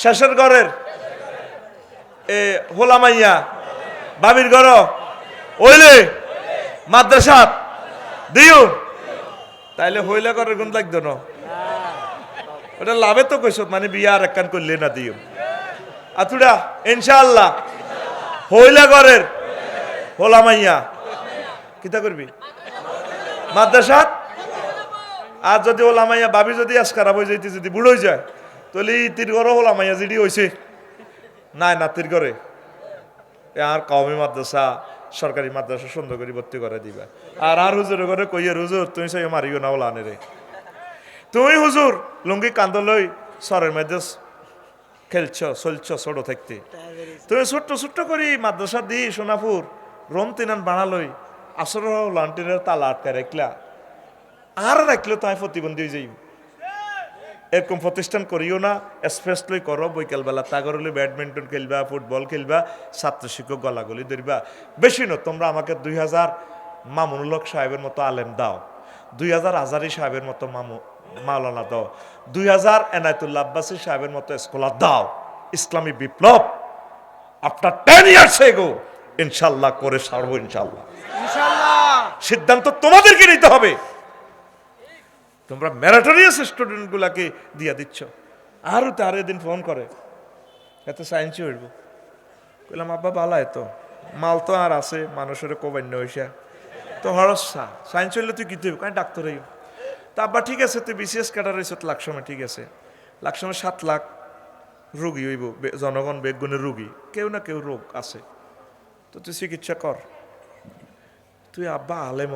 শেষের ঘরের। এ হোলামাইয়া বাবির ঘর। ওইলে মাদ্রাসাত দিও তাইলে হইলে ঘরের গুণ লাগতো না। ওটা লাভে তো কইস মানে বিয়া আর একখান করলে না দিও আতুডা ইনশাআল্লাহ, হইলা ঘরের হোলামাইয়া কিতা করবি? মাদ্রাসাত আর যদি ওলামাইয়া বাবি যদি আজ খারাপ হয়ে যাইতে, যদি বুড়ো যায় তাহলে ই তীর ঘরও ওলামাইয়া যদি হয়েছে নাই না, তীর ঘরে। এ আর কওমি মাদ্রাসা, সরকারি মাদ্রাসা সুন্দর করে ভর্তি করে দিবা। আর আর হুজুরের ঘরে কইয়ের হুজুর, তুমি সেই মারিও না ওলা রে। তুমি হুজুর, লুঙ্গি কান্দ লই সরের মধ্যে খেলছ, চলছ ছোট থাকতে। তুমি ছোট্ট ছোট্ট করি মাদ্রাসা দি সোনাপুর, রোম তিনান বানালই আসর লান্টিনের তালা আটকে রাখলা আর রাখলে তাই প্রতিবন্ধী হয়ে যাই এরকম প্রতিষ্ঠান করিও না স্পেশালি করো বৈকালবেলা তাগরলে ব্যাডমিন্টন খেলবা ফুটবল খেলবা ছাত্র শিক্ষক গলাগলি ধরবা। বেশি না তোমরা আমাকে দুই হাজার মামুনুলক সাহেবের মতো আলেম দাও দুই হাজার আজারি সাহেবের মতো মামু মাওলানা দাও দুই হাজার এনায়তুল্লা আব্বাসী সাহেবের মতো স্কলার দাও। ইসলামী বিপ্লব আফটার টেন ইয়ার্স এগো ইনশাল্লাহ করে সারবো ইনশাল্লাহ। সিদ্ধান্ত তোমাদেরকে নিতে হবে। তোমরা ম্যারাটোরিয়াস স্টুডেন্টগুলাকে দিয়ে দিচ্ছ। আরও তার দিন ফোন করে। এত সায়েন্সই হইব কইলাম, আব্বা ভালো তো। মাল তো আর আছে মানুষের কোবান্য হইসা। তো হরসা সায়েন্স হইলে তুই কি তুই কারণ ডাক্তার হইব তা আব্বা, ঠিক আছে, তুই বিসিএস ক্যাডার হয়েছ লাখ সময় ঠিক আছে। লাখ সময় সাত লাখ রুগী হইব জনগণ বেগুনের রুগী। কেউ না কেউ রোগ আছে। তো তুই চিকিৎসা কর। তুই আব্বা আলেম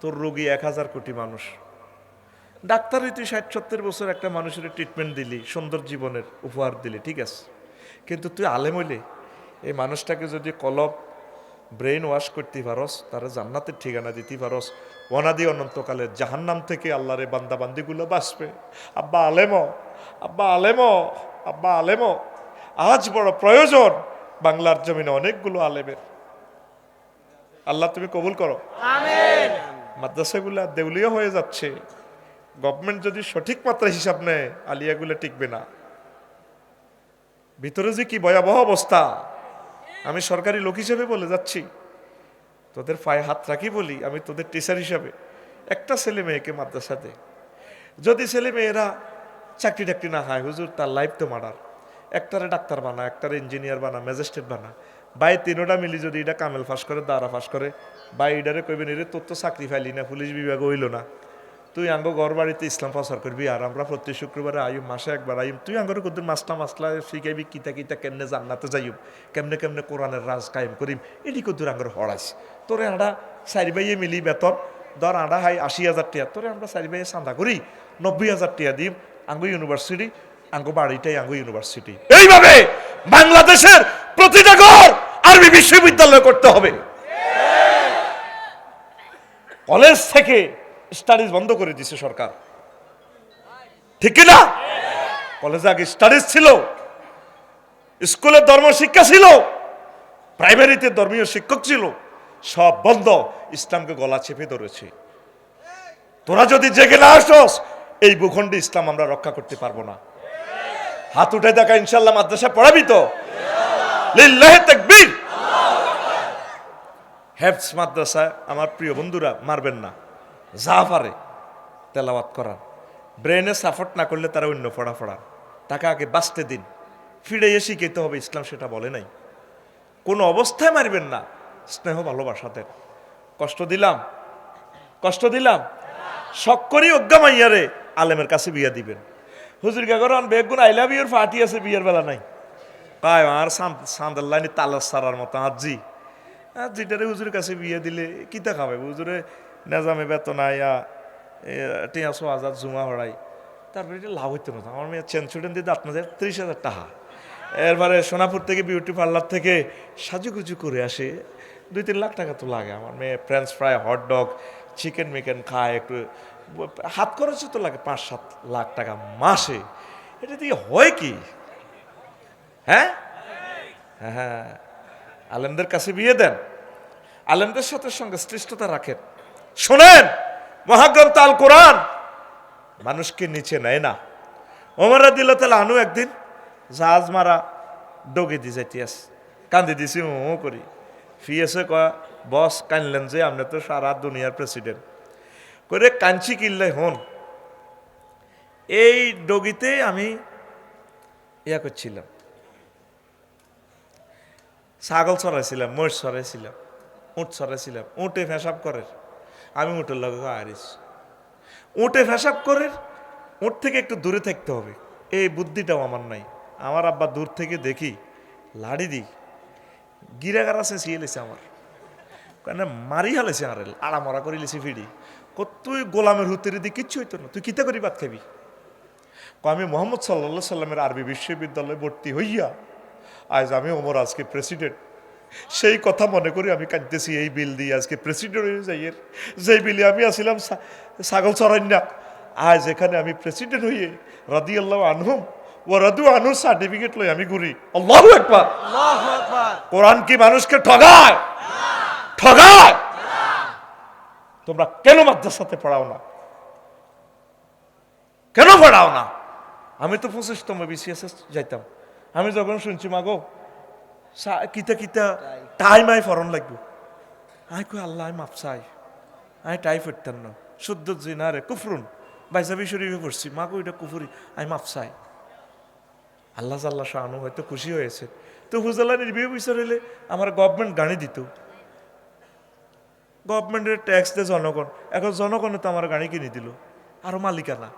তোর রোগী এক হাজার কোটি মানুষ। ডাক্তারই তুই ষাট সত্তর বছর একটা মানুষের ট্রিটমেন্ট দিলি সুন্দর জীবনের উপহার দিলি ঠিক আছে? কিন্তু তুই আলেম হইলে এই মানুষটাকে যদি কলব ব্রেন ওয়াশ করতে পারস তারা জান্নাতের ঠিকানা দিতে পারস অনাদি অনন্তকালে জাহান্নাম থেকে আল্লাহরে বান্দা বান্দিগুলো বাঁচবে। আব্বা আলেম আব্বা আলেম আব্বা আলেম আজ বড় প্রয়োজন বাংলার জমিনে অনেকগুলো আলেমের। আল্লাহ তুমি কবুল করো। মাদ্রাসাগুলা দেউলিয়া হয়ে যাচ্ছে। গভর্নমেন্ট যদি সঠিক মাত্রা হিসাব নেয়, আলিয়াগুলো টিকবে না। ভিতরে যে কি ভয়াবহ অবস্থা? আমি সরকারি লোক হিসেবে বলে যাচ্ছি। তোদের পায়ে হাত রাখি বলি, আমি তোদের টিচার হিসাবে। একটা ছেলে মেয়েকে মাদ্রাসাতে যদি ছেলে মেয়েরা চাকরি টাকরি না হয় হুজুর, তার লাইফ তো মার্ডার একটারে ডাক্তার বানা, একটারে ইঞ্জিনিয়ার বানা ম্যাজিস্ট্রেট বানা। বাই তিনোটা মিলি যদি এটা কামেল ফাঁস করে, দাঁড়া ফাঁস করে, বাই এটারে কইবেন এরে তোর তো চাকরি ফাইলি না, পুলিশ বিভাগ হইল না। তুই আঙ্গ ঘর বাড়িতে ইসলাম প্রচার করবি আর আমরা প্রতি শুক্রবারে আইম মাসে একবার আইম তুই আঙ্গর কত মাসলা মাসলা শিখাইবি, কিতা কিতা কেমনে জান্নাতে যাইম কেমনে কেমনে কোরআনের রাজ কায়েম করিম, এটি কত আঙ্গর হড়াইস। তোরে আড়া চারি বাইয়ে মিলি বেতন, ধর আড়া হাই আশি হাজার টিয়া, তোরে আমরা চারি বাইয়ে চান্দা করি, নব্বই হাজার টিয়া দিম আঙ্গ ইউনিভার্সিটি, আঙ্গ বাড়িটাই আঙ্গ ইউনিভার্সিটি। এইভাবে বাংলাদেশের প্রতিটা ঘর আরবি বিশ্ববিদ্যালয় করতে হবে। কলেজ থেকে স্টাডিজ বন্ধ করে দিছে সরকার। ঠিক না কলেজে আগে স্টাডিজ ছিল। স্কুলে ধর্ম শিক্ষা ছিল। প্রাইমারিতে ধর্মীয় শিক্ষক ছিল। সব বন্ধ। ইসলামকে গলা চেপে ধরেছে। তোরা যদি জেগে না আসস, এই ভূখণ্ডে ইসলাম আমরা রক্ষা করতে পারব না। হাত উঠে দেখা ইনশাল্লাহ মাদ্রাসা পড়াবি তো? হেফস মাদ্রাসা আমার প্রিয় বন্ধুরা মারবেন না। যা পারে তেলাওয়াত করান ব্রেনে সাপোর্ট না করলে তারা অন্য পড়া পড়ান তাকে আগে বাঁচতে দিন। ফিরে শিখাইতে হবে, ইসলাম সেটা বলে নাই। কোনো অবস্থায় মারবেন না। স্নেহ, ভালোবাসা দেন। কষ্ট দিলাম। কষ্ট দিলাম। শখ করি অজ্ঞা মাইয়ারে আলেমের কাছে বিয়া দিবেন। হুজুর গাগরান বেগুন আই লাভ ইউর ফাটি আছে, বিয়ের বেলা নাই। কায়, আর সান্দার লাইনে তালাস সারার মতো আজি আর যেটারে হুজুরের কাছে বিয়ে দিলে, কিতা খাবে? হুজুরে নেজামে বেতন আইয়া টিয়াশো হাজার জুমা হড়াই। তারপরে এটা লাভ হইতে না আমার মেয়ে চেন ছুটেন দিয়ে দাঁত মাঝে ত্রিশ হাজার টাকা। এরপরে সোনাপুর থেকে বিউটি পার্লার থেকে সাজুগুজু করে আসে। দুই, তিন লাখ টাকা তো লাগে। আমার মেয়ে french fry hot dog chicken মিকেন খায় একটু। হাত খরচে তো লাগে পাঁচ, সাত লাখ টাকা মাসে। এটা দিয়ে হয় কি? হ্যাঁ হ্যাঁ। আলেমদের কাছে বিয়ে দেন। আলেমদের সাথে সঙ্গে শ্রেষ্ঠতা রাখেন। শোনেন, মহাগ্রন্থ আল কোরআন। মানুষকে নিচে নেয় না। ওমর দিল তাহলে আনু একদিন জাহাজ মারা ডগে দি যাইতে আস কান্দি দিছি ও করি। ফিয়েছে কয়া, বস, কানলেন যে, আপনি তো সারা দুনিয়ার প্রেসিডেন্ট করে কাঞ্চি কিনলে হন। এই ডগিতে আমি ইয়া করছিলাম। ছাগল চড়াইছিলাম মহিষ চড়াইছিলাম উঁট চড়াইছিলাম উঁটে ফেসাব করে। আমি উঁটের লগে আরিস। উঁটে ফেসাব করে, উঁট থেকে একটু দূরে থাকতে হবে। এই বুদ্ধিটাও আমার নাই। আমার আব্বা দূর থেকে দেখি, লাড়ি দিই। গিরাগার সিয়ে লেছে আমার। কেন মারি হালেছে আরে আড়া মরা করে লিছি কত তুই গোলামের হুতেরি দিয়ে কিচ্ছু হইতো না। তুই কিতা করি ভাত খাবি? কো আমি মোহাম্মদ সাল্লা সাল্লামের আরবি বিশ্ববিদ্যালয়ে ভর্তি হইয়া, আজ আমি ওমর আজকে প্রেসিডেন্ট। সেই কথা মনে করি আমি কাঁদতেছি এই বিল দিয়ে আজকে প্রেসিডেন্ট হয়ে যাই এর। যেই বিলে আমি আসিলাম ছাগল চড়াই না আজ এখানে আমি প্রেসিডেন্ট হইয়ে রাদি আল্লাহ আনহুম ও রাদু আনহু সার্টিফিকেট লই আমি ঘুরি। আল্লাহ একবার কোরআন কি মানুষকে ঠগায়? ঠগায়? তোমরা কেন মাদ্রাসাতে পড়াও না? কেন পড়াও না? আমি তো পঁচিশতম বিসিএস যাইতাম। আমি যখন শুনছি মাগো কিতা কিতা টাইম আই ফরন লাগবো। আই কই আল্লাহ মাপ চাই। আই টাই ফেরতাম না। শুদ্ধ জিনারে কুফরুন বাইজাবি শরীফে পড়ছি মাগো এটা কুফুরি আই মাপ চাই। আল্লাহ জাল্লা শাহানু হয়তো খুশি হয়েছে তো হুজালা নির্বিহ বিচার হলে আমার গভর্নমেন্ট গাড়ি দিত। গভর্নমেন্টের ট্যাক্স দেয় জনগণ। এখন জনগণে তো আমার গাড়ি কিনে দিল। আরও মালিকানা।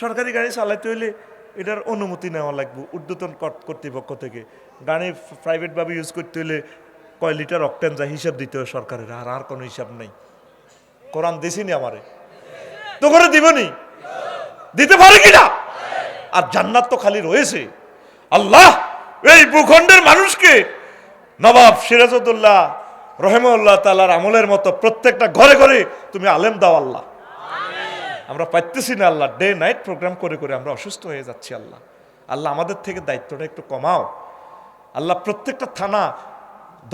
সরকারি গাড়ি চালাইতে হইলে এটার অনুমতি নেওয়া লাগবে ঊর্ধ্বতন কর্ত- কর্তৃপক্ষ থেকে। গাড়ি প্রাইভেটভাবে ইউজ করতে হলে কয় লিটার অকটেন যায় হিসাব দিতে হয় সরকারের, আর আর কোনো হিসাব নেই। কোরআন দিছিনি আমারে। তো করে দিবনি দিতে পারে কিনা আর জান্নাত তো খালি রয়েছে। আল্লাহ এই ভূখণ্ডের মানুষকে নবাব সিরাজউদ্দৌল্লাহ রহেমউল্লাহ তালার আমলের মতো প্রত্যেকটা ঘরে ঘরে তুমি আলেম দাও আল্লাহ। আমরা পাইতেছি না আল্লাহ। ডে নাইট প্রোগ্রাম করে করে আমরা অসুস্থ হয়ে যাচ্ছি আল্লাহ। আল্লাহ আমাদের থেকে দায়িত্বটা একটু কমাও। আল্লাহ প্রত্যেকটা থানা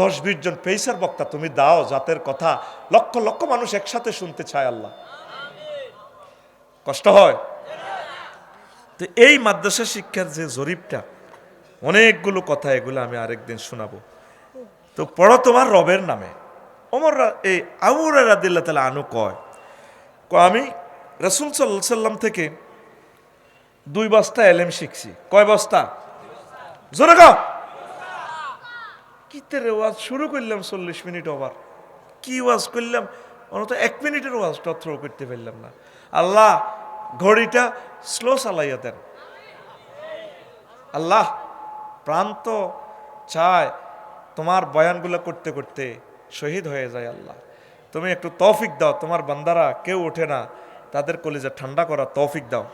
দশ, বিশ জন পেইসার বক্তা তুমি দাও, জাতের কথা। লক্ষ লক্ষ মানুষ একসাথে শুনতে চায় আল্লাহ। কষ্ট হয়? তো এই মাদ্রাসা শিক্ষার যে জরিপটা, অনেকগুলো কথা এগুলো আমি আরেকদিন শোনাবো। তো পড়ো তোমার রবের নামে। অমর এই আবুর রাদিল্লা তালা আনু কয়, আমি রসুল সাল্লাহ সাল্লাম থেকে দুই বস্তা এলেম শিখছি। কয় বস্তা? জোরে গাও কিতে ওয়াজ শুরু করলাম চল্লিশ মিনিট ওভার। কি ওয়াজ করলাম? অন্তত এক মিনিটের ওয়াজটা থ্রো করতে পারলাম না। আল্লাহ ঘড়িটা স্লো চালাইয়া দেন। আল্লাহ প্রান্ত চায় তোমার বয়ানগুলো করতে করতে শহীদ হয়ে যায় আল্লাহ। তুমি একটু তৌফিক দাও, তোমার বান্দারা কেউ ওঠে না। তাদের কলিজা ঠান্ডা করা তৌফিক দাও।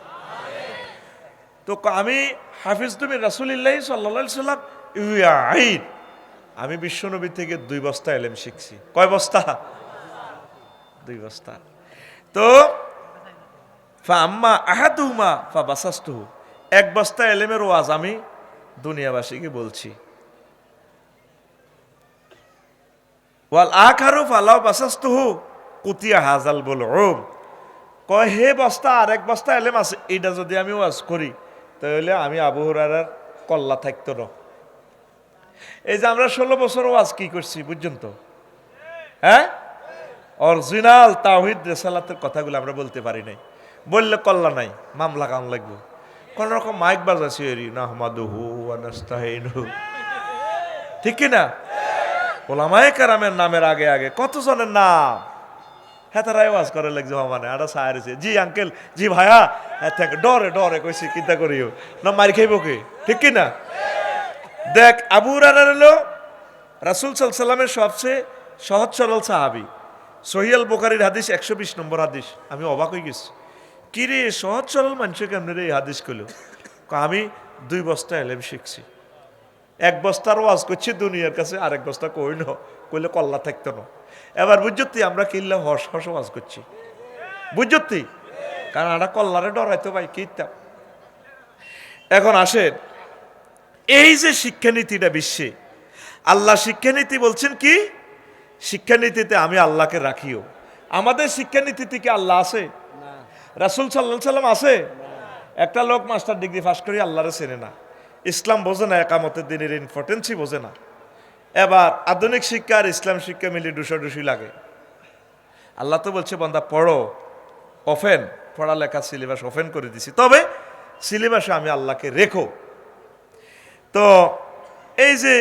তো আমি হাফিজ তুমি রাসুলিল্লাহ সাল্লা সাল্লাম আইন। আমি বিশ্বনবী থেকে দুই বস্তা এলেম শিখছি। কয় বস্তা? দুই বস্তা। তো আম্মা আহাতুহুমা ফা বাসাস্তুহু। এক বস্তা এলেমের ওয়াজ আমি দুনিয়াবাসীকে বলছি। ওয়াল আখারু ফালাও বাসাস্তুহু, কুতিয়া হাজাল বল কয়, হে বস্তা আর এক বস্তা এলেম আছে এটা যদি আমি ওয়াজ করি, তাহলে আমি আবু কল্লা থাকতো না। এই যে আমরা ষোলো বছর ওয়াজ কি করছি, বুঝছেন তো? হ্যাঁ? অরিজিনাল তাওহিদ রেসালাতের কথাগুলো আমরা বলতে পারি নাই। বললে কল্লা নাই, মামলা কাম লাগবে। কোন রকম মাইক বাজাছি এরি ঠিক কি না? ওলামায়ে কারামের নামের আগে আগে, কতজনের নাম? হ্যাঁ তারাই ওয়াজ করে লাগছে মানে আটা সাহারিছে জি আঙ্কেল জি ভাইয়া হ্যাঁ ডরে ডরে, কইছি চিন্তা করিও। না, মারি খাইব কে? ঠিক কি না দেখ, আবু রানার হলো রাসুল সাল্লামের সবচেয়ে সহজ, সরল সাহাবি। সহিয়াল বোকারির হাদিস একশো বিশ নম্বর হাদিস। আমি অবাক হয়ে গেছি। কি রে, সহজ, সরল মানুষকে কেমন রে এই হাদিস কইল? আমি দুই বস্তা এলেম শিখছি। এক বস্তার ওয়াজ করছি দুনিয়ার কাছে, আরেক বস্তা কই ন কইলে কল্লা থাকতো না। এবার বুঝতি আমরা কিনলে হস হস ওয়াজ করছি? বুঝতি কারণ আমরা কল্লারে ডরাইতো ভাই কিনতাম এখন আসেন এই যে শিক্ষানীতিটা বিশ্বে আল্লাহ শিক্ষানীতি বলছেন কি? শিক্ষানীতিতে আমি আল্লাহকে রাখিও। আমাদের শিক্ষানীতিতে কি আল্লাহ আছে? রাসুল সাল্লাহ সাল্লাম আছে? একটা লোক মাস্টার ডিগ্রি পাস করে আল্লাহরে চেনে না। ইসলাম বোঝে না একামতের দিনের ইম্পর্টেন্সই বোঝে না। এবার আধুনিক শিক্ষা আর ইসলাম শিক্ষা মিলে ডুসাডুসি লাগে। আল্লাহ তো বলছে, বন্দা, পড়ো ওফেন পড়ালেখা সিলেবাস ওফেন করে দিছি। তবে সিলেবাসে আমি আল্লাহকে রেখো। তো এই যে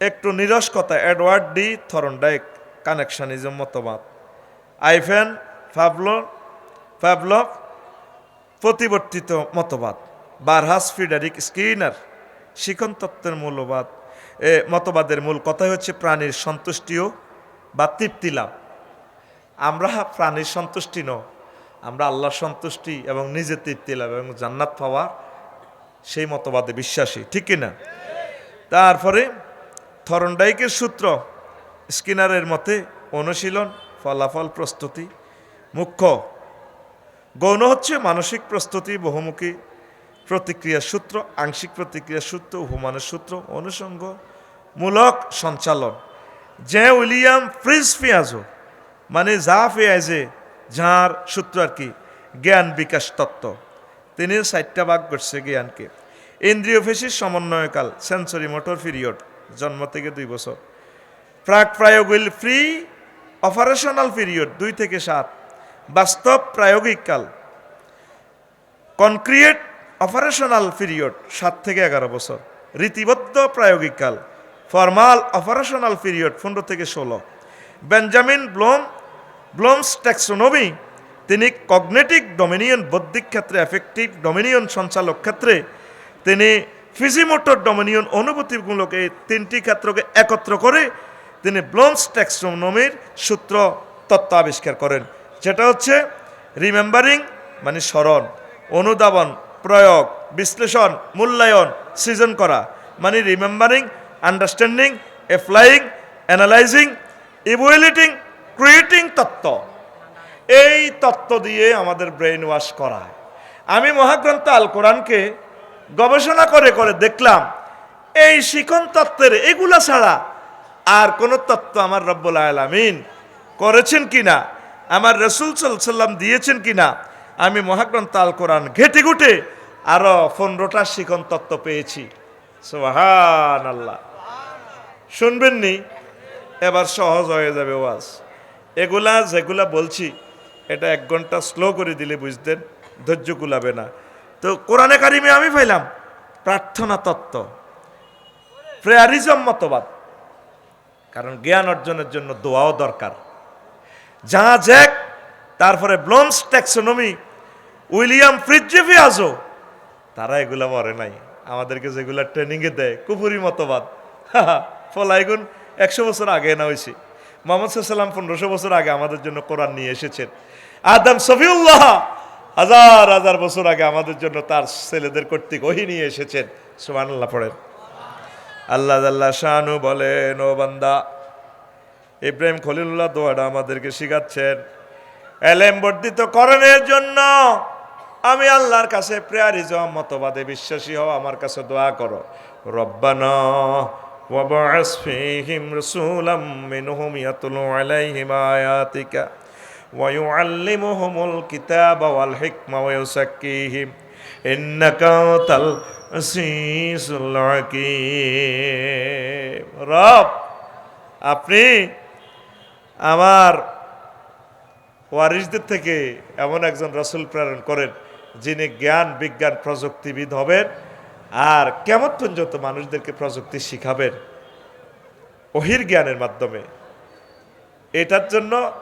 একটু নিরস কথা এডওয়ার্ড ডি থরনডাইক কানেকশনিজম মতবাদ। আইফেন ফাবলো ফাবলভ প্রতিবর্তিত মতবাদ। বারহাস ফিডারিক স্কিনার, শিখন তত্ত্বের মূল্যবাদ মতবাদের মূল কথাই হচ্ছে প্রাণীর সন্তুষ্টিও বা তৃপ্তি লাভ। আমরা প্রাণীর সন্তুষ্টি ন আমরা আল্লাহর সন্তুষ্টি এবং নিজের তৃপ্তি লাভ এবং জান্নাত পাওয়া সেই মতবাদে বিশ্বাসী, ঠিক কিনা? তারপরে থরনডাইকের সূত্র, স্কিনারের মতে অনুশীলন, ফলাফল প্রস্তুতি মুখ্য। গৌণ হচ্ছে মানসিক প্রস্তুতি, বহুমুখী প্রতিক্রিয়ার সূত্র, আংশিক প্রতিক্রিয়ার সূত্র উপমানের সূত্র, অনুষঙ্গ মূলক সঞ্চালন। যে উইলিয়াম ফ্রিজ ফিয়াজো মানে যা ফিয়াজে যাঁর সূত্র আর কি, জ্ঞান বিকাশ তত্ত্ব। তিনি চারটা ভাগ করছে জ্ঞানকে। ইন্দ্রিয় ফেসির সমন্বয়কাল সেন্সরি মোটর পিরিয়ড, জন্ম থেকে দুই বছর। প্রাক প্রায়োগিক ফ্রি, অপারেশনাল পিরিয়ড দুই থেকে সাত। বাস্তব প্রায়োগিক কাল। কনক্রিয়েট অপারেশনাল পিরিয়ড সাত থেকে এগারো বছর। রীতিবদ্ধ প্রায়োগিক কাল। ফর্মাল অপারেশনাল পিরিয়ড পনেরো থেকে ষোলো। বেঞ্জামিন ব্লোম, ব্লোমস ট্যাক্সোনমি, তিনি কগনেটিক ডমিনিয়ন বৌদ্ধিক ক্ষেত্রে, এফেক্টিভ ডমিনিয়ন সঞ্চালক ক্ষেত্রে, তিনি ফিজিমোটর ডমিনিয়ন অনুভূতিমূলক এই তিনটি ক্ষেত্রকে একত্র করে তিনি ব্লোমস ট্যাক্সোনমির সূত্র তত্ত্ব আবিষ্কার করেন। যেটা হচ্ছে রিমেম্বারিং মানে স্মরণ, অনুধাবন, প্রয়োগ, বিশ্লেষণ, মূল্যায়ন, সৃজন করা। মানে remembering understanding applying analysing evaluating creating তত্ত্ব। এই তত্ত্ব দিয়ে আমাদের ব্রেইন ওয়াশ করায়। আমি মহাগ্রন্থ আল কোরআনকে গবেষণা করে করে দেখলাম, এই শিখন তত্ত্বের এগুলা ছাড়া আর কোন তত্ত্ব আমার রব্বুল আলামিন করেছেন কিনা, আমার রসুল সাল্লাম দিয়েছেন কিনা, আমি মহাগ্রন্থ আল কোরআন ঘেটে ঘুটে আরও পনেরোটা শিখন তত্ত্ব পেয়েছি। সোহান আল্লাহ শুনবেননি? এবার সহজ হয়ে যাবে ওয়াজ। এগুলা যেগুলা বলছি, এটা এক ঘণ্টা স্লো করে দিলে বুঝতেন, ধৈর্য কুলাবে না। তো কোরআনে কারিমে আমি পাইলাম, প্রার্থনা তত্ত্ব। প্রেয়ারিজম মতবাদ। কারণ জ্ঞান অর্জনের জন্য দোয়াও দরকার। যা জ্যাক, তারপরে ব্লোমস ট্যাক্সোনমি, উইলিয়াম ফ্রিজেফি আজো তারা এগুলা মরে নাই। আমাদেরকে যেগুলা ট্রেনিংয়ে দেয় কুপুরি মতবাদ। ফলাইগুন একশো বছর আগে না হয়েছে। মোহাম্মদ সাল্লাম পনেরোশো বছর আগে আমাদের জন্য কোরআন নিয়ে এসেছেন। আদম সফিউল্লাহ হাজার হাজার বছর আগে আমাদের জন্য তার ছেলেদের কর্তৃক ওহি নিয়ে এসেছেন। সুবহানাল্লাহ পড়েন। আল্লাহ আল্লাহ শাহানু বলেন, ও বান্দা, ইব্রাহিম খলিলুল্লাহ দোয়াটা আমাদেরকে শিখাচ্ছেন। এলেম বর্ধিত করণের জন্য আমি আল্লাহর কাছে প্রেয়ারিজম, মতবাদে বিশ্বাসী হও, আমার কাছে দোয়া করো। রব্বানা وابعث فيهم رسولا منهم يتلو عليهم آياتك ويعلمهم الكتاب والحكمة ويزكيهم إنك أنت العزيز الحكيم রব আপনি আমার ওয়ারিসদের থেকে এমন একজন রসুল প্রেরণ করেন যিনি জ্ঞান বিজ্ঞান প্রযুক্তিবিদ হবেন আর কেমন পর্যন্ত মানুষদেরকে প্রযুক্তি শিখাবেন? অহির জ্ঞানের মাধ্যমে। এটার জন্য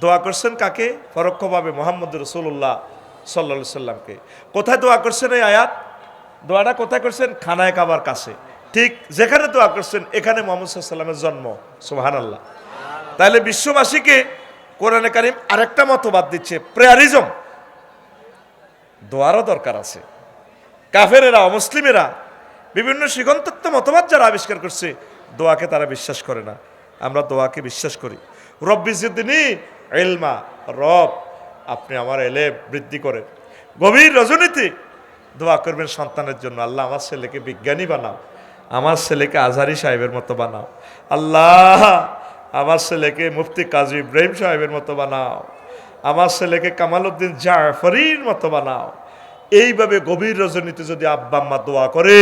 দোয়া করছেন কাকে? পরোক্ষভাবে মোহাম্মদ রসুল্লাহ সাল্লা সাল্লামকে। কোথায় দোয়া করছেন এই আয়াত? দোয়াটা কোথায় করছেন? খানায় কাবার কাছে। ঠিক যেখানে দোয়া করছেন, এখানে মোহাম্মদ সাল্লামের জন্ম। সোহান আল্লাহ তাহলে বিশ্ববাসীকে কোরআনে কারিম আরেকটা মতবাদ দিচ্ছে, প্রেয়ারিজম। দোয়ারও দরকার আছে। কাফেরেরা, অমুসলিমেরা বিভিন্ন শিগন্তত্ব মতবাদ যারা আবিষ্কার করছে, দোয়াকে তারা বিশ্বাস করে না। আমরা দোয়াকে বিশ্বাস করি। রব্বি জিদ্দিনী এলমা রব আপনি আমার এলে বৃদ্ধি করেন। গভীর রজনীতি, দোয়া করবেন সন্তানের জন্য। আল্লাহ আমার ছেলেকে বিজ্ঞানী বানাও। আমার ছেলেকে আজহারি সাহেবের মতো বানাও। আল্লাহ আমার ছেলেকে মুফতি কাজী ইব্রাহিম সাহেবের মতো বানাও। আমার ছেলেকে কামাল উদ্দিন জাফরির মতো বানাও। এইভাবে গভীর রজনীতে যদি আব্বা আম্মা দোয়া করে,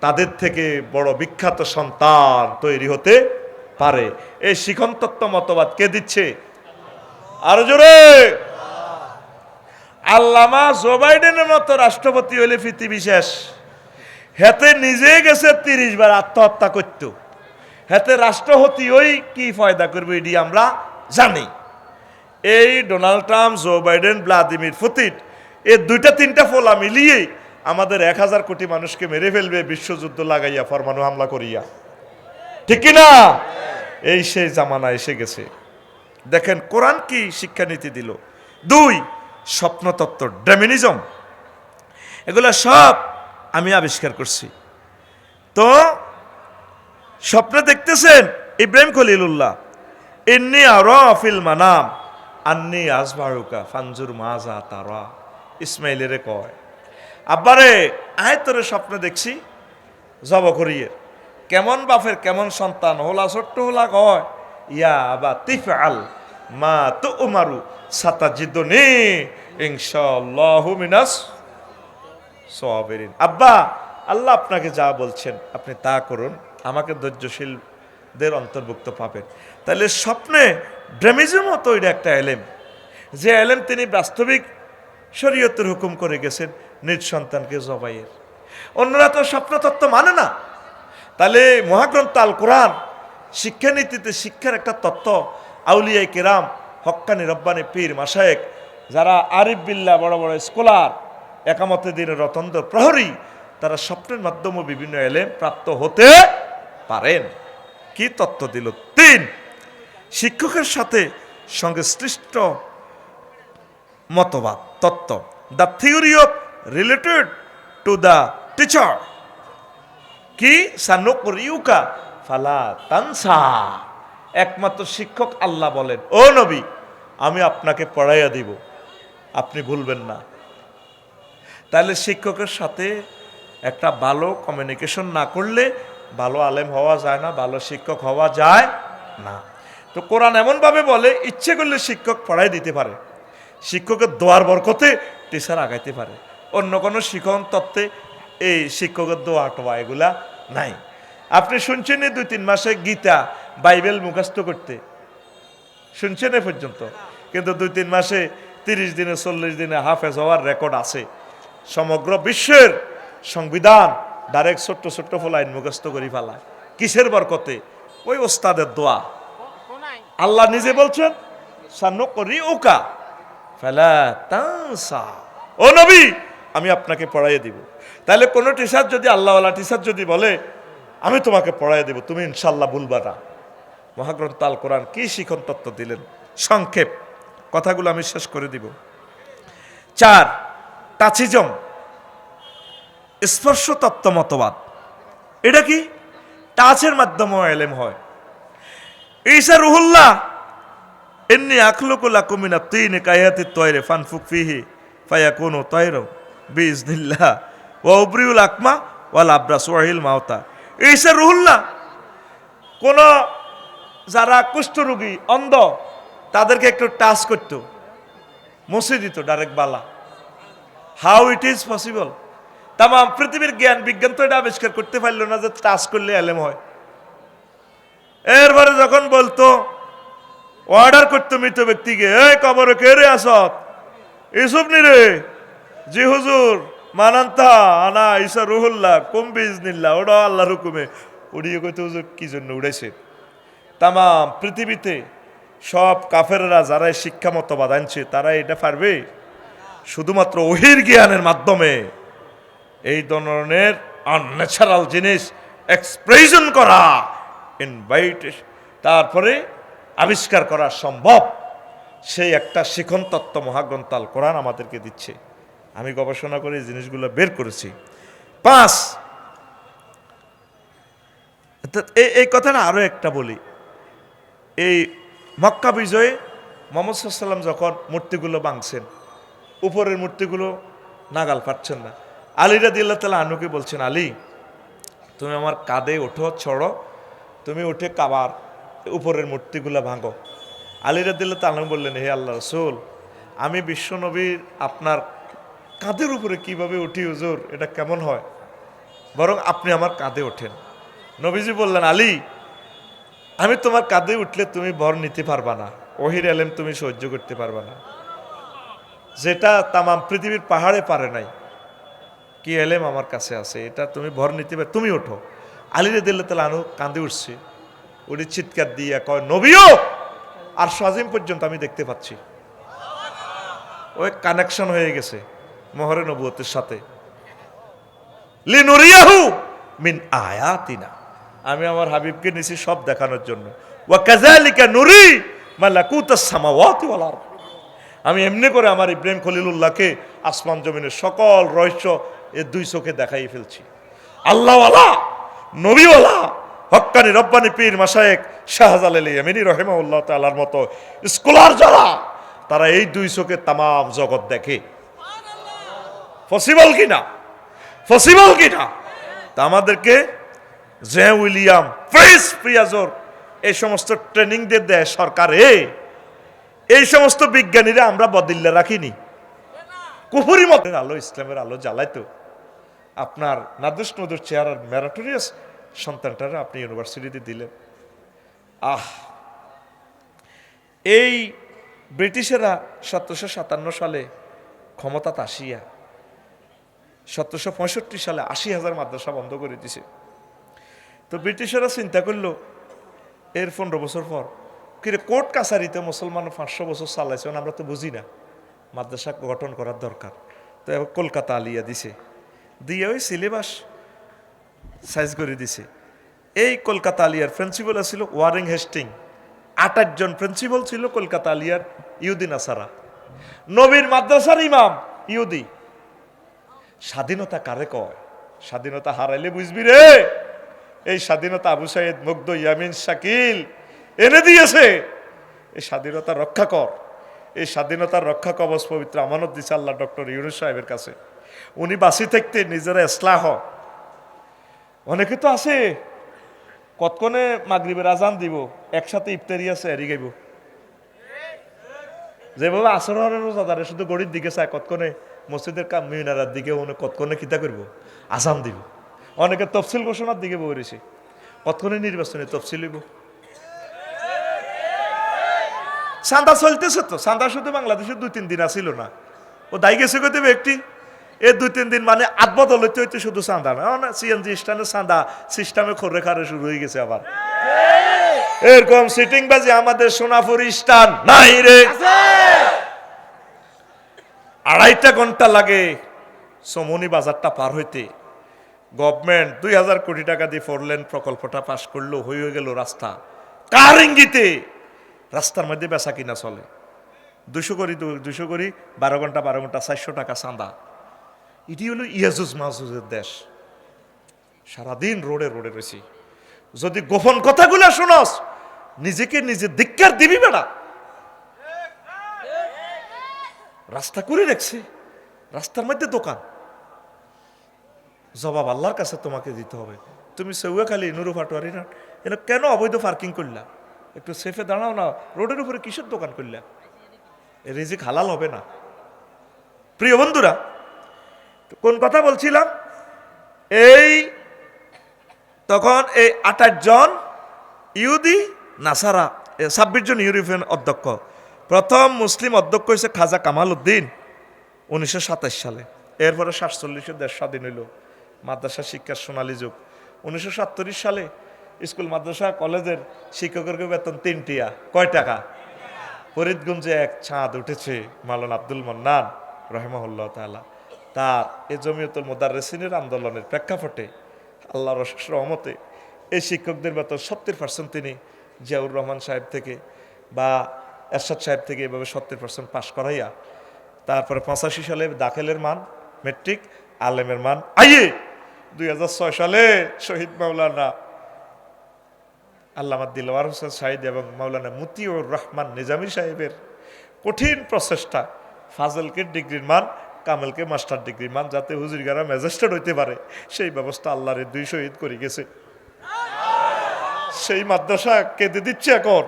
তাদের থেকে বড় বিখ্যাত সন্তান তৈরি হতে পারে। এই শিখন তত্ত্ব মতবাদ কে দিচ্ছে? আরও জোরে! আল্লামা জো বাইডেনের মতো রাষ্ট্রপতি হইলে ফিতি বিশেষ হেতে নিজে গেছে তিরিশ বার আত্মহত্যা করত। হেতে রাষ্ট্রপতি ওই কি ফয়দা করবে এটি আমরা জানি। এই Donald Trump, Joe Biden, Vladimir Putin এই দুইটা, তিনটা ফোলা মিলিয়ে আমাদের এক হাজার কোটি মানুষকে মেরে ফেলবে, বিশ্বযুদ্ধ লাগাইয়া ফরমানু হামলা করিয়া। ঠিক না এই সেই জামানা এসে গেছে। দেখেন, কোরআন কি শিক্ষানীতি দিল? দুই, স্বপ্নতত্ত্ব, ডেমিনিজম। এগুলো সব আমি আবিষ্কার করছি। তো, স্বপ্নে দেখতেছেন ইব্রাহিম খলিলুল্লাহ, ইন্নি আর ফিল মানাম, আন্নি আসবারুকা ফানজুর মাজা তারা ইসমাইলেরে কয়, আব্বারে, আয় তোরে স্বপ্নে দেখছি, জব করিয়ে কেমন বাপের কেমন সন্তান, হোলা ছোট্ট হোলা কয়, ইয়া বা তিফ আল মা তো উমারু সাতা জিদ্দনি ইনশাল্লাহু আব্বা, আল্লাহ আপনাকে যা বলছেন, আপনি তা করুন, আমাকে ধৈর্যশীলদের অন্তর্ভুক্ত পাবেন। তাহলে স্বপ্নে ড্রেমিজের মতো একটা এলেম। যে এলেম তিনি বাস্তবিক শরীয়তের হুকুম করে গেছেন, নিজ সন্তানকে জবাইয়ের। অন্যরা তো স্বপ্ন তত্ত্ব মানে না। তাহলে মহাগ্রন্থ আল কোরআন শিক্ষানীতিতে শিক্ষার একটা তত্ত্ব আউলিয়াই কেরাম, হক্কানি রব্বানি পীর মাসায়েক যারা আরিফ বিল্লা বড় বড় স্কলার একামতে দিনের রতন্দ্র প্রহরী, তারা স্বপ্নের মাধ্যমে বিভিন্ন এলেম প্রাপ্ত হতে পারেন। কি তত্ত্ব দিল? তিন, শিক্ষকের সাথে সংশ্লিষ্ট মতবাদ। তত্ত্ব। The theory of related to the teacher কি? সানুকরিউকা ফালা তানসা। একমাত্র শিক্ষক আল্লাহ বলেন, ও নবী, আমি আপনাকে পড়াইয়া দিব। আপনি ভুলবেন না। তাহলে শিক্ষকের সাথে একটা ভালো কমিউনিকেশন না করলে ভালো আলেম হওয়া যায় না, ভালো শিক্ষক হওয়া যায় না। তো কোরআন এমনভাবে বলে, ইচ্ছে করলে শিক্ষক পড়াই দিতে পারে। শিক্ষকের দোয়ার বরকতে টিচার আগাইতে পারে। অন্য কোনো শিক্ষণ তত্ত্বে এই শিক্ষকের দোয়া টোয়া এগুলা নাই। আপনি শুনছেন দুই তিন মাসে গীতা বাইবেল মুখস্থ করতে? শুনছেন এ পর্যন্ত? কিন্তু দুই তিন মাসে তিরিশ দিনে চল্লিশ দিনে হাফেজ হওয়ার রেকর্ড আছে। সমগ্র বিশ্বের সংবিধান ডাইরেক্ট ছোট্ট ছোট্ট ফলাইন মুখস্থ করি ফেলায় কিসের বরকতে? ওই ওস্তাদের দোয়া। আল্লাহ নিজে বলছেন সান্ন করি ওকা ফেলা ও নবী, আমি আপনাকে পড়াইয়ে দিব। তাহলে কোনো টিচার যদি আল্লাহওয়ালা টিচার যদি বলে, আমি তোমাকে পড়াইয়ে দেব, তুমি ইনশাল্লাহ ভুলবা না। মহাগ্রন্থ আল কোরআন কি শিখন তত্ত্ব দিলেন? সংক্ষেপ, কথাগুলো আমি শেষ করে দিব। চার টাচিজম স্পর্শ তত্ত্ব মতবাদ। এটা কি? টাচের মাধ্যমে এলেম হয়। ঈসা রুহুল্লাহ এমনি আখলুকুল্লা কুমিনা তিন কায়াতি তয়রে ফানফুক ফিহি ফায়া কোনো তয়র বিজনিল্লাহ ও উবরিউল আকমা ওয়াল আব্রা সোয়াহিল মাওতা ঈসা রুহুল্লাহ কোন যারা কুষ্ঠরোগী অন্ধ, তাদেরকে একটু টাচ করতো, মুছে দিত direct Bala. How it is possible তাম পৃথিবীর জ্ঞান বিজ্ঞান তো এটা আবিষ্কার করতে পারল না যে টাচ করলে এলেম হয়। এরপরে যখন বলতো অর্ডার করতো মৃত ব্যক্তিকে, এই কবরে কে রে আসত এসব নি রে? জি হুজুর, মানান্তা, আনা ইসা রুহুল্লাহ, কুম বিজনিল্লাহ ওটা আল্লাহর হুকুমে। উড়িয়ে কইতে হুজুর, কি জন্য উড়েছে? তামাম, পৃথিবীতে সব কাফেররা যারা শিক্ষা মতবাদ আনছে তারা এটা পারবে? শুধুমাত্র ওহির জ্ঞানের মাধ্যমে। এই ধরনের আনন্যাচারাল জিনিস এক্সপ্রেশন করা ইনভাইট তারপরে আবিষ্কার করা সম্ভব, সেই একটা শিখন তত্ত্ব মহাগ্রন্থাল কোরআন আমাদেরকে দিচ্ছে। আমি গবেষণা করে জিনিসগুলো বের করেছি। পাঁচ এই এই কথাটা আরও একটা বলি। এই মক্কা বিজয়ে মোহাম্মদ সাল্লাম যখন মূর্তিগুলো ভাঙছেন, উপরের মূর্তিগুলো নাগাল পাচ্ছেন না। আলী রাদিল্লাহ তালা আনুকে বলছেন, আলী, তুমি আমার কাঁধে ওঠো ছড়ো তুমি উঠে কাবার উপরের মূর্তিগুলা ভাঙো। আলী রাদিল্লাহ তালু বললেন, হে আল্লাহ রসুল, আমি বিশ্বনবীর আপনার কাঁধের উপরে কীভাবে উঠি হুজুর, এটা কেমন হয়? বরং আপনি আমার কাঁধে ওঠেন। নবীজি বললেন, আলী, আমি তোমার কাঁধে উঠলে তুমি ভর নিতে পারবা না। ওহির এলেম তুমি সহ্য করতে পারবা না। যেটা তামাম পৃথিবীর পাহাড়ে পারে নাই। কি এলেম আমার কাছে আছে, এটা তুমি ভর নিতে পার, তুমি ওঠো। আলিরে দিল্লা তালা আনু কাঁদে উঠছে। উনি চিৎকার দিয়ে কয়, নবীও! আর সাজিম পর্যন্ত আমি দেখতে পাচ্ছি। ওই কানেকশন হয়ে গেছে মোহরে নবুয়তের সাথে। মিন আয়াতিনা। আমি আমার হাবিবকে নিছি সব দেখানোর জন্য। ওয়া নুরি আমি এমনি করে আমার ইব্রাহিম খলিলুল্লাহকে আসমান জমিনের সকল রহস্য এ দুই চোখে দেখাই ফেলছি। আল্লাহওয়ালা, নবীওয়ালা হক্কানি রব্বানি পীর মাসায়েক শাহজাল আলী এমিনী রহেমাউল্লাহ তালার মতো স্কলার যারা, তারা এই দুই চোখে তামাম জগৎ দেখে। পসিবল কিনা? পসিবল কিনা? তা আমাদেরকে জে উইলিয়াম ফ্রেস প্রিয়াজোর এই সমস্ত ট্রেনিং দিয়ে দেয় সরকারে। এই সমস্ত বিজ্ঞানীরা আমরা বদিল্লা রাখিনি। কুফুরি মতের আলো, ইসলামের আলো জ্বালাইতো। আপনার নাদুস নদুর চেহারার ম্যারাটোরিয়াস সন্তানটারা আপনি ইউনিভার্সিটিতে দিলেন। আহ! এই ব্রিটিশেরা সতেরোশো সাতান্ন সালে ক্ষমতাত আসিয়া সতেরোশো পঁয়ষট্টি সালে আশি হাজার মাদ্রাসা বন্ধ করে দিছে। তো ব্রিটিশেরা চিন্তা করল, এর পনেরো বছর পর, কিরে কোর্ট কাছারিতে মুসলমান পাঁচশো বছর চালাইছে মানে আমরা তো বুঝি না, মাদ্রাসা গঠন করার দরকার। তো কলকাতা আলিয়া দিছে। দিয়ে ওই সিলেবাস সাইজ করে দিছে। এই কলকাতা আলিয়ার প্রিন্সিপাল ছিল ওয়ারিং হেস্টিং। আটাশ জন প্রিন্সিপাল ছিল কলকাতা আলিয়ার ইউদিন আসারা নবীর মাদ্রাসার ইমাম ইউদি স্বাধীনতা কারে কয়? স্বাধীনতা হারাইলে বুঝবি রে। এই স্বাধীনতা আবু সাইদ মুগ্ধ, ইয়ামিন, শাকিল, এনে দিয়েছে। এই স্বাধীনতা রক্ষা কর। এই স্বাধীনতার রক্ষা কবচ পবিত্র আমানত দিছে আল্লাহ ডক্টর ইউনুস সাহেবের কাছে। উনি বাসি থাকতে নিজেরা এসলাহ। অনেকে তো আছে। কতক্ষণে মাগরিবের আজান দিব, একসাথে ইফতারি আছে এরি গাইব যেভাবে আসরের রোজাদারে শুধু গড়ির দিকে চায় কতক্ষণে মসজিদের কাম মিনারার দিকে উনি কতক্ষণে কিতা করব আজান দিব। অনেকে তফসিল ঘোষণার দিকে বলেছে কতক্ষণে নির্বাচনে তফসিল হইব। সান্দা চলতেছে তো সান্দা শুধু বাংলাদেশে দুই, তিন দিন আসিল না। ও দায়ী গেছে কত ব্যক্তি। এই দুই, তিন দিন মানে আট বদল হইতে হইতে শুধু চান্দা না। সিএনজি স্ট্যান্ডে চান্দা সিস্টেমে খরে খারে শুরু হয়ে গেছে আবার। এরকম সিটিং বাজে আমাদের সোনাপুর স্টান নাই রে। আড়াইটা ঘণ্টা লাগে সমনি বাজারটা পার হইতে। গভর্নমেন্ট দুই হাজার কোটি টাকা দিয়ে ফোর লেন প্রকল্পটা পাশ করল হয়ে গেল রাস্তা। কার ইঙ্গিতে? রাস্তার মধ্যে বেচা কিনা চলে। দুশো করি দুশো করি, বারো ঘণ্টা বারো ঘণ্টা, চারশো টাকা চাঁদা। এটি হলো ইয়াজুজ মাহজুজের দেশ। সারাদিন রোডে রোডে রয়েছি। যদি গোপন কথাগুলো শুনস, নিজেকে নিজে ধিক্কার দিবি বেড়া রাস্তা করে রাখছে। রাস্তার মধ্যে দোকান। জবাব আল্লাহর কাছে তোমাকে দিতে হবে। তুমি সেউয়া খালি নুরু ফাটোয়ারি না এনে কেন অবৈধ পার্কিং করলা? একটু সেফে দাঁড়াও না, রোডের উপরে কিসের দোকান করলা? রিজিক হালাল হবে না। প্রিয় বন্ধুরা কোন কথা বলছিলাম? এই তখন এই আঠাশ জন ইহুদি, নাসারা ছাব্বিশ জন ইউরোপিয়ান অধ্যক্ষ। প্রথম মুসলিম অধ্যক্ষ হয়েছে খাজা কামাল উদ্দিন উনিশশো সাতাশ সালে। এরপরে সাতচল্লিশে দেশ স্বাধীন হইল, মাদ্রাসা শিক্ষার সোনালী যুগ। উনিশশো সাতচল্লিশ সালে স্কুল, মাদ্রাসা, কলেজের শিক্ষকের বেতন তিনটিয়া। কয় টাকা? ফরিদগঞ্জে এক ছাদ উঠেছে মালান আব্দুল মন্নান, রহেমাহুল্লাহ তালা তার এ জমিয়তুল মোদারেসিনের আন্দোলনের প্রেক্ষাপটে আল্লাহ রহমতে এই শিক্ষকদের বেতন সত্তর পার্সেন্ট তিনি জিয়াউর রহমান সাহেব থেকে বা এরশাদ সাহেব থেকে এভাবে সত্তর পার্সেন্ট পাশ করাইয়া তারপরে পঁচাশি সালে দাখিলের মান, মেট্রিক, আলেমের মান, আইয়ে! দুই হাজার ছয় সালে শহীদ মাওলানা আল্লামা দিলওয়ার হোসেন সাহিদ এবং মাওলানা মুতিউর রহমান নিজামী সাহেবের কঠিন প্রচেষ্টা ফাজলকে ডিগ্রির মান কামেলকে মাস্টার ডিগ্রির মান যাতে হুজুরগারা ম্যাজিস্ট্রেট হইতে পারে, সেই ব্যবস্থা আল্লাহরে দুই শহীদ করে গেছে। সেই মাদ্রাসা কেঁদে দিচ্ছে এখন।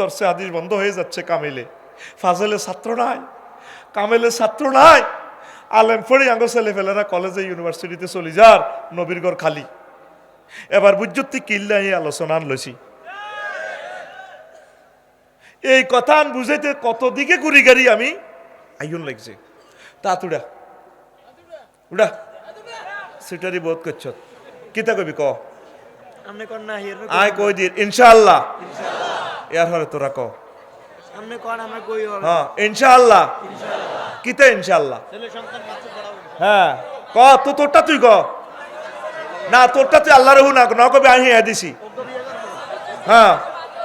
দর্শে আদিস বন্ধ হয়ে যাচ্ছে কামেলে। ফাজলে ছাত্র নাই, কামেলে ছাত্র নাই। আলেম ফড়ি আঙ্গ ছেলেফেলেরা কলেজে ইউনিভার্সিটিতে চলি যার, নবীর ঘর খালি। এবার বুঝতি কিল্লা এই আলোচনা আনলছি এই কথা বুঝাইতে কত দিকে ঘুরি গাড়ি আমি? আইন লাগছে। তা তুড়া উড়া সিটারি বোধ করছ কিতা কবি ক আয় কই দি ইনশাআল্লাহ ইয়ার হরে তোরা ক হ্যাঁ ইনশাআল্লাহ কিতা ইনশাআল্লাহ হ্যাঁ ক তো তোরটা তুই ক না তোরটা তুই আল্লাহ রহু না কবি আমি দিছি হ্যাঁ